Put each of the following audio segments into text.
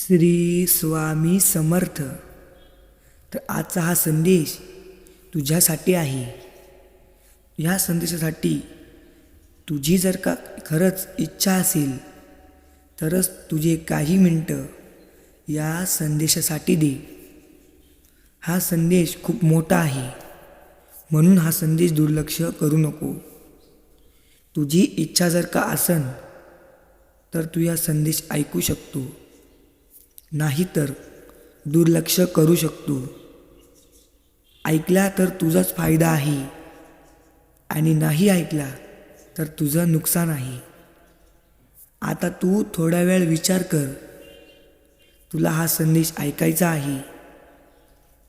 श्री स्वामी समर्थ. तर आजचा हा संदेश तुझ्यासाठी आहे. ह्या संदेशासाठी तुझी जर का खरंच इच्छा असेल तरच तुझे काही मिनटं या संदेशासाठी दे. हा संदेश खूप मोठा आहे. म्हणून हा संदेश दुर्लक्ष करू नको. तुझी इच्छा जर का असन तर तू या संदेश ऐकू शकतो. नाहीतर दुर्लक्ष करू शकतो. ऐकला तर तुझाच फायदा आहे आणि नाही ऐकला तर तुझं नुकसान आहे. आता तू थोडा वेळ विचार कर. तुला हा संदेश ऐकायचा आहे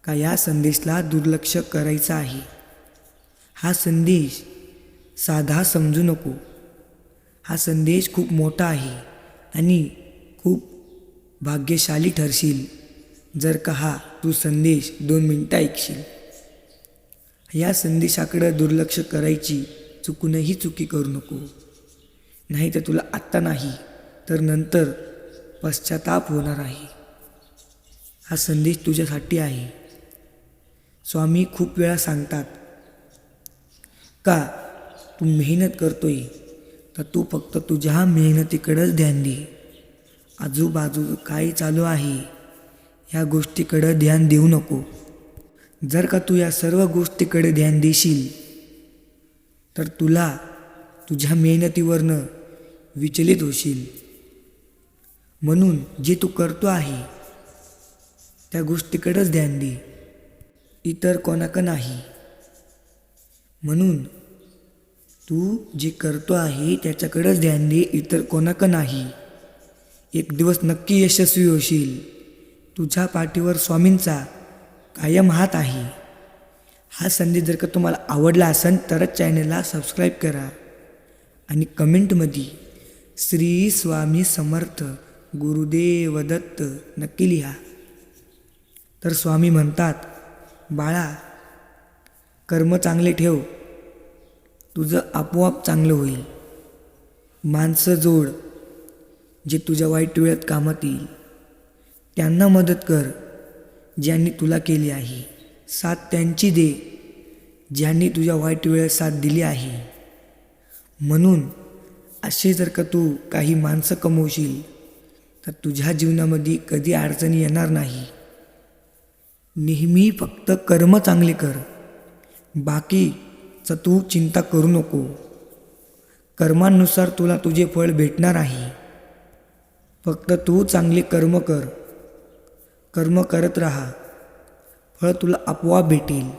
का? या संदेशला दुर्लक्ष करायचं आहे. हा संदेश साधा समजू नको. हा संदेश खूप मोठा आहे आणि खूप भाग्यशाली ठरशील. जर का हा तू संदेश दोन मिनटं ऐकशील. या संदेशाकडं दुर्लक्ष करायची चुकूनही चुकी करू नको. नाही तर तुला आत्ता नाही तर नंतर पश्चाताप होणार आहे. हा संदेश तुझ्यासाठी आहे. स्वामी खूप वेळा सांगतात का तू मेहनत करतोय तर तू फक्त तुझ्या मेहनतीकडंच ध्यान दे. आजूबाजू काय चालू आहे ह्या गोष्टीकडं ध्यान देऊ नको. जर का तू या सर्व गोष्टीकडे ध्यान देशील तर तुला तुझ्या मेहनतीवरनं विचलित होशील. म्हणून जे तू करतो आहे त्या गोष्टीकडंच ध्यान दे. इतर कोणाकं नाही. म्हणून तू जे करतो आहे त्याच्याकडंच ध्यान दे. इतर कोणाकं नाही. एक दिवस नक्की यशस्वी होशील. तुझ्या पाठीवर स्वामींचा कायम हात आहे. हा संदेश जर का तुम्हाला आवडला असेल तरच चॅनलला सबस्क्राईब करा. आणि कमेंटमध्ये श्री स्वामी समर्थ गुरुदेव दत्त नक्की लिहा. तर स्वामी म्हणतात बाळा कर्म चांगले ठेव. तुझं आपोआप चांगलं होईल. माणसं जोड. जे तुझ्या वाईट वेळात कामात येईल. त्यांना मदत कर ज्यांनी तुला केली आहे. साथ त्यांची दे ज्यांनी तुझ्या वाईट वेळेत साथ दिली आहे. म्हणून असे जर का तू काही माणसं कमवशील तर तुझ्या जीवनामध्ये कधी अडचणी येणार नाही. नेहमी फक्त कर्म चांगले कर. बाकीचं तू चिंता करू नको. कर्मानुसार तुला तुझे फळ भेटणार आहे. फक्त तू चांगली कर्म कर. कर्म करत राहा. फळ तुला आपोआप भेटेल.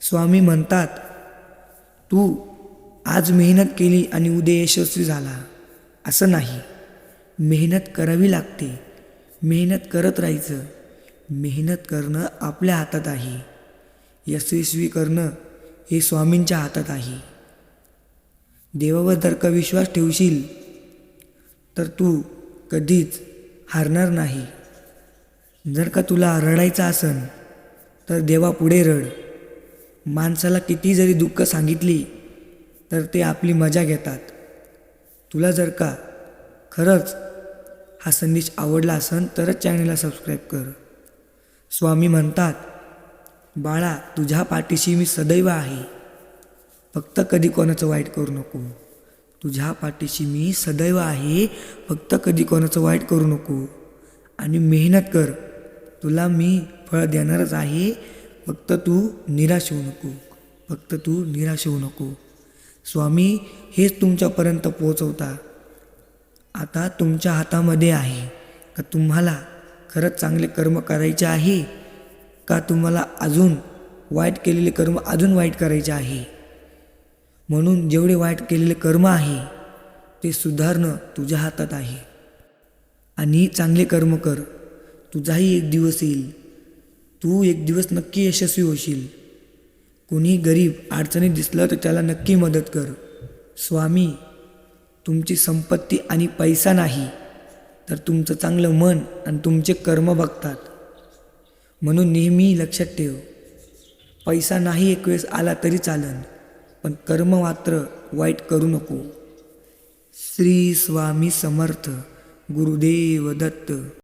स्वामी म्हणतात तू आज मेहनत केली आणि उद्या यशस्वी झाला. असं नाही. मेहनत करावी लागते. मेहनत करत राहायचं. मेहनत करणं आपल्या हातात आहे. यशस्वी करणं हे स्वामींच्या हातात आहे. देवावर जर का विश्वास ठेवशील तर तू कधीच हारणार नाही. जर का तुला रडायचं असन तर देवापुढे रड. माणसाला किती जरी दुःख सांगितली तर ते आपली मजा घेतात. तुला जर का खरंच हा संदेश आवडला असन तरच चॅनलला सबस्क्राईब कर. स्वामी म्हणतात बाळा तुझ्या पाठीशी मी सदैव आहे. फक्त कधी कोणाचं वाईट करू नको. तुझ्या पाठीशी मी सदैव आहे. फक्त कधी कोणाचं वाईट करू नको. आणि मेहनत कर. तुला मी फळ देणारच आहे. फक्त तू निराश होऊ नको. फक्त तू निराश होऊ नको. स्वामी हेच तुमच्यापर्यंत पोहोचवता. आता तुमच्या हातामध्ये आहे. का तुम्हाला खरंच चांगले कर्म करायचे आहे? का तुम्हाला अजून वाईट केलेले कर्म अजून वाईट करायचे आहे? म्हणून जेवढे वाईट केलेले कर्म आहे ते सुधारणं तुझ्या हातात आहे. आणि चांगले कर्म कर. तुझाही एक दिवस येईल. तू एक दिवस नक्की यशस्वी होशील. कोणी गरीब अडचणीत दिसलं तर त्याला नक्की मदत कर. स्वामी तुमची संपत्ती आणि पैसा नाही तर तुमचं चांगलं मन आणि तुमचे कर्म बघतात. म्हणून नेहमी लक्षात ठेव. पैसा नाही एक वेळेस आला तरी चालन. पण कर्म मात्र वाईट करू नको. श्री स्वामी समर्थ गुरुदेव दत्त.